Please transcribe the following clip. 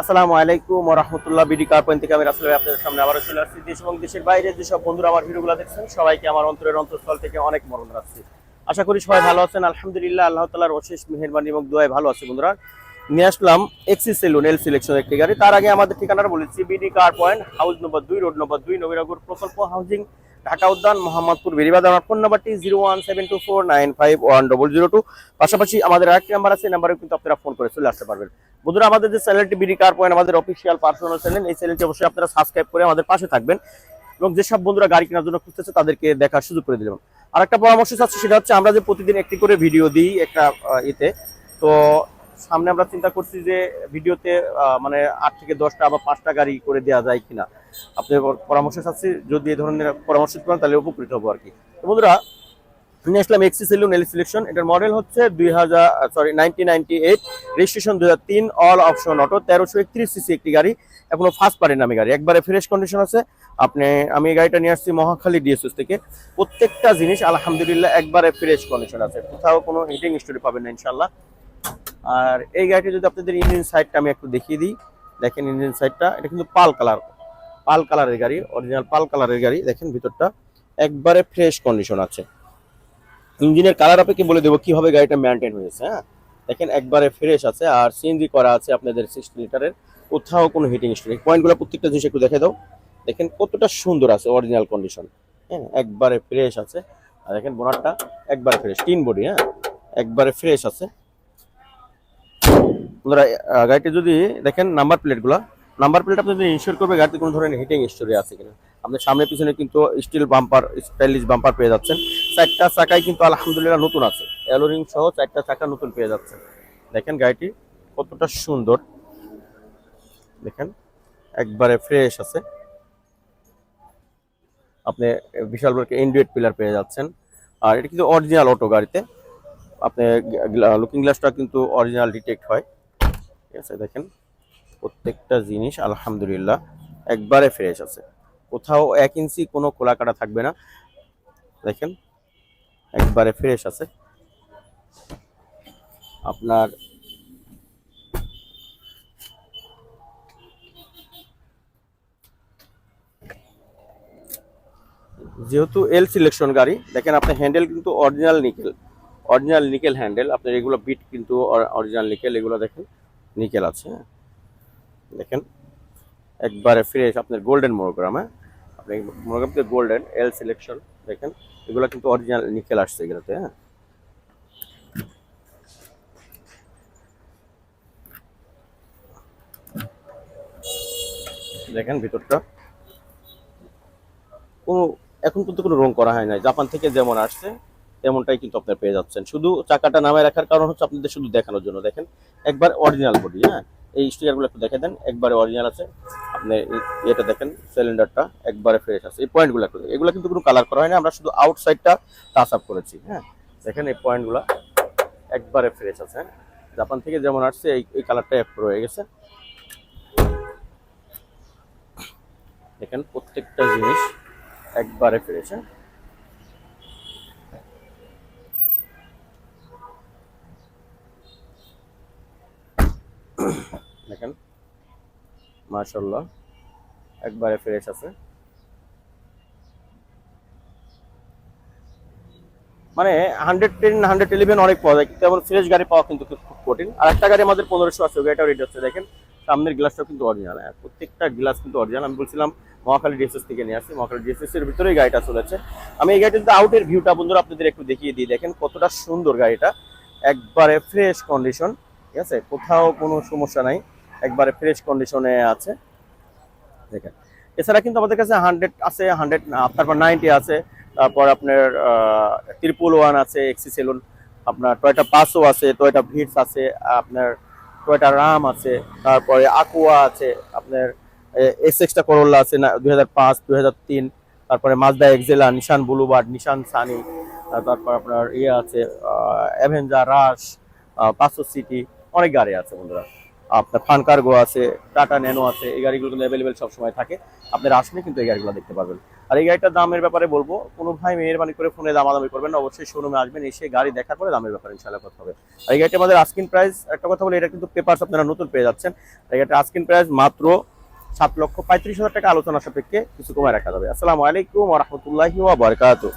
আসসালামু আলাইকুম রহমতুল্লাহ BD car point থেকে আমি রাসেল ভাই আপনাদের সামনে আবারও চলে আসছি। দেশ এবং দেশের বাইরে যেসব বন্ধুরা আমার ভিডিওগুলো দেখছেন, সবাইকে আমার অন্তরের অন্তঃস্থল থেকে অনেক মরণ রাখছি। আশা করি সবাই ভালো আছেন, আলহামদুলিল্লাহ, আল্লাহ তালার অশেষ মেহরবানি এবং দোয়ায় ভালো আছে বন্ধুরা। নিয়ে আসলাম এক্সিস সেলুন, এল সিলেকশন একটি গাড়ি। তার আগে আমাদের ঠিকানাটা বলেছি, BD car point house number দুই, রোড নম্বর দুই, নবীনগর প্রকল্প হাউজিং। ঢাকা উদ্যান, মোহাম্মদপুর বেরিবাদ আমার ফোন নাম্বারটি zero one seven two four nine five one double zero two. পাশাপাশি আমাদের আরেকটি নাম্বার আছে নাম্বারে কিন্তু আপনারা ফোন করে চলে আসতে পারবেন। বন্ধুরা, আমাদের যে চ্যানেলটি বিডি কার পয়েন্ট আমাদের অফিসিয়াল পার্সোনাল চ্যানেল এই চ্যানেলটি অবশ্যই আপনারা সাবস্ক্রাইব করে আমাদের পাশে থাকবেন এবং যেসব বন্ধুরা গাড়ি কেনার জন্য খুঁজতেছে, তাদেরকে দেখার সুযোগ করে দিলাম আর একটা পরামর্শ চাচ্ছি, সেটা হচ্ছে আমরা যে প্রতিদিন একটি করে ভিডিও দিই একটা এতে তো সামনে আমরা চিন্তা করছি যে ভিডিওতে মানে আট থেকে দশটা বা পাঁচটা গাড়ি করে দেওয়া যায় কিনা। আপনার পরামর্শ চাচ্ছি, যদি এই ধরনের পরামর্শ পান তাহলে উপকৃত হব আর কি। বন্ধুরা, নিয়ে আসলাম এক্সি সেলুন এল সিলেকশন এটার মডেল হচ্ছে দুই হাজার সরি নাইনটি রেজিস্ট্রেশন দুই হাজার তিন অল অপশন অটো তেরোশো একত্রিশ সিসি একটি গাড়ি, এখনও ফার্স্ট পার্টির নামে গাড়ি। একবারে ফ্রেশ কন্ডিশন আছে। আপনি, আমি এই গাড়িটা নিয়ে আসছি মহাখালী ডিএসএস থেকে। প্রত্যেকটা জিনিস, আলহামদুলিল্লাহ, একবারে ফ্রেশ কন্ডিশন আছে। কোথাও কোনো হিটিং স্টোরি পাবেন না ইনশাল্লাহ আর এই গাড়িটা যদি আপনাদের ইঞ্জিন সাইডটা আমি একটু দেখিয়ে দিই। দেখেন ইঞ্জিন সাইডটা এটা কিন্তু পাল কালার পাল কালারের গাড়ি অরিজিনাল পাল কালারের গাড়ি দেখেন ভিতরটা। একবারে ফ্রেশ কন্ডিশন আছে। ইঞ্জিনের কালার আপনাকে বলে দেবো কীভাবে গাড়িটা মেনটেন হয়েছে হ্যাঁ? দেখেন একবারে ফ্রেশ আছে আর সিএনজি করা আছে আপনাদের সিক্সটি লিটারের কোথাও কোনো হিটিং স্টোরি পয়েন্টগুলো প্রত্যেকটা জিনিস একটু দেখে দাও। দেখেন কতটা সুন্দর আছে অরিজিনাল কন্ডিশন হ্যাঁ একবারে ফ্রেশ আছে। আর দেখেন বোনারটা একবারে ফ্রেশ তিন বডি হ্যাঁ? একবারে ফ্রেশ আছে। আহ, গাড়িটি যদি দেখেন নাম্বার প্লেটগুলো নাম্বার প্লেট আপনি ইনশিওর করবে, গাড়িতে কোনো ধরনের হিটিং স্টোরি আছে কিনা? আপনার সামনে পিছনে কিন্তু স্টিল বাম্পার স্টাইলিশ বাম্পার পেয়ে যাচ্ছেন। চারটা চাকাই কিন্তু আলহামদুলিল্লাহ নতুন আছে। অ্যালোরিং সহ চারটা চাকা নতুন পেয়ে যাচ্ছেন। দেখেন গাড়িটি কতটা সুন্দর। দেখেন, একবারে ফ্রেশ আছে। আপনি বিশাল বড় ইন্ডিয়েট পিলার পেয়ে যাচ্ছেন। আর এটা কিন্তু অরিজিনাল অটো গাড়িতে। আপনি লুকিং গ্লাসটা কিন্তু অরিজিনাল ডিটেক্ট হয়। ঠিক আছে, দেখেন। প্রত্যেকটা জিনিস, আলহামদুলিল্লাহ, একবারে ফ্রেশ আছে। কোথাও এক ইঞ্চি কোনো খোলা কাটা থাকবে না। দেখেন, একবারে ফ্রেশ আছে। আপনার যেহেতু এল সিলেকশন গাড়ি, দেখেন আপনার হ্যান্ডেল কিন্তু original nickel original nickel handle আপনার এগুলো বিট কিন্তু অরিজিনাল নিকেল এগুলো দেখেন নিকেল আছে হ্যাঁ। দেখেন, একবারে ফ্রেশ আপনার গোল্ডেন মোনোগ্রাম হ্যাঁ? আপনি মোনোগ্রাম থেকে গোল্ডেন এল সিলেকশন দেখেন, এগুলো কিন্তু অরিজিনাল নিকেল আসছে এগুলোতে হ্যাঁ? দেখেন ভিতরটা। কোনো, এখন কিন্তু কোনো রং করা হয় না জাপান থেকে যেমন আসছে, তেমনটাই কিন্তু আপনার পেয়ে যাচ্ছেন। শুধু চাকাটা নামায় রাখার কারণ হচ্ছে আপনাদের শুধু দেখানোর জন্য। দেখেন, একবার অরিজিনাল বডি হ্যাঁ? এই স্টিকারগুলো একটু দেখে দেন, একবারে অরিজিনাল আছে। আপনি এটা দেখেন সিলিন্ডারটা একবারে ফ্রেশ আছে। এই পয়েন্টগুলো একটু এগুলো কিন্তু কোনো কালার করা হয় না, আমরা শুধু আউটসাইডটা টাচ আপ করেছি হ্যাঁ? দেখেন এই পয়েন্টগুলো একবারে ফ্রেশ আছে হ্যাঁ? জাপান থেকে যেমন আসছে, এই এই কালারটা একটু রয়ে গেছে। দেখেন প্রত্যেকটা জিনিস একবারে ফ্রেশ হ্যাঁ? মাশাল্লাহ একবারে ফ্রেশ আছে। মানে হান্ড্রেড টেন হান্ড্রেড ইলেভেন অনেক পাওয়া যায়, কিন্তু এমন ফ্রেশ গাড়ি পাওয়া কিন্তু খুব কঠিন। আর একটা গাড়ি আমাদের পনেরোশো আছে গাড়িটাও রেডি হচ্ছে, দেখেন। সামনের গ্লাসটাও কিন্তু অরিজিনাল হ্যাঁ প্রত্যেকটা গ্লাস কিন্তু অরিজিনাল আমি বলছিলাম, মহাখালী ডিএসএস থেকে নিয়ে আসছি মহাখালী ডিএসএস এর ভিতরেই গাড়িটা চলেছে। আমি এই গাড়িটাতে আউটের ভিউটা বন্ধুরা আপনাদের একটু দেখিয়ে দিই, দেখেন কতটা সুন্দর গাড়িটা। একবারে ফ্রেশ কন্ডিশন ঠিক আছে? কোথাও কোনো সমস্যা নাই। একবারে ফ্রেশ কন্ডিশনে আছে। দেখেন। এছাড়া কিন্তু আমাদের কাছে হান্ড্রেড আছে হান্ড্রেড তারপর নাইনটি আছে, তারপর আপনার ত্রিপুল ওয়ান আছে এক্সি সেলুন আপনার টয়টা পাসও আছে টয়টা ভিটস আছে, আপনার টয়টা রাম আছে, তারপরে আকুয়া আছে, আপনার এস এক্সটা করোলা আছে, না, দুই হাজার পাঁচ, দুই হাজার তিন, তারপরে Mazda Axela Nissan Bluebird Nissan Sunny তারপর আপনার ইয়ে আছে অ্যাভেঞ্জার রাশ পাঁচশো সিটি অনেক গাড়ি আছে বন্ধুরা। আপনার ফান কার্গো আছে টাটা ন্যানো আছে, এই গাড়িগুলো কিন্তু অ্যাভেলেবেল সবসময় থাকে। আপনারা আসলে কিন্তু এই গাড়িগুলো দেখতে পারবেন। আর এই গাড়িটার দামের ব্যাপারে বলব, কোনো ভাই মেহরবানি করে ফোনে দামাদামি করবেন না, অবশ্যই শোরুমে আসবেন, এসে গাড়ি দেখা করে দামের ব্যাপারে ইনশাআল্লাহ কথা হবে। আর এই গাড়িটা আমাদের আস্কিন প্রাইস একটা কথা বলি, এটা কিন্তু পেপারস আপনারা নতুন পেয়ে যাচ্ছেন। এই গাড়িটা আস্কিন প্রাইস মাত্র সাত লক্ষ পঁয়ত্রিশ হাজার টাকা আলোচনা সাপেক্ষে কিছু কমায় রাখা যাবে। আসসালামু আলাইকুম রহমতুল্লাহি ওয়া বারাকাতুহু।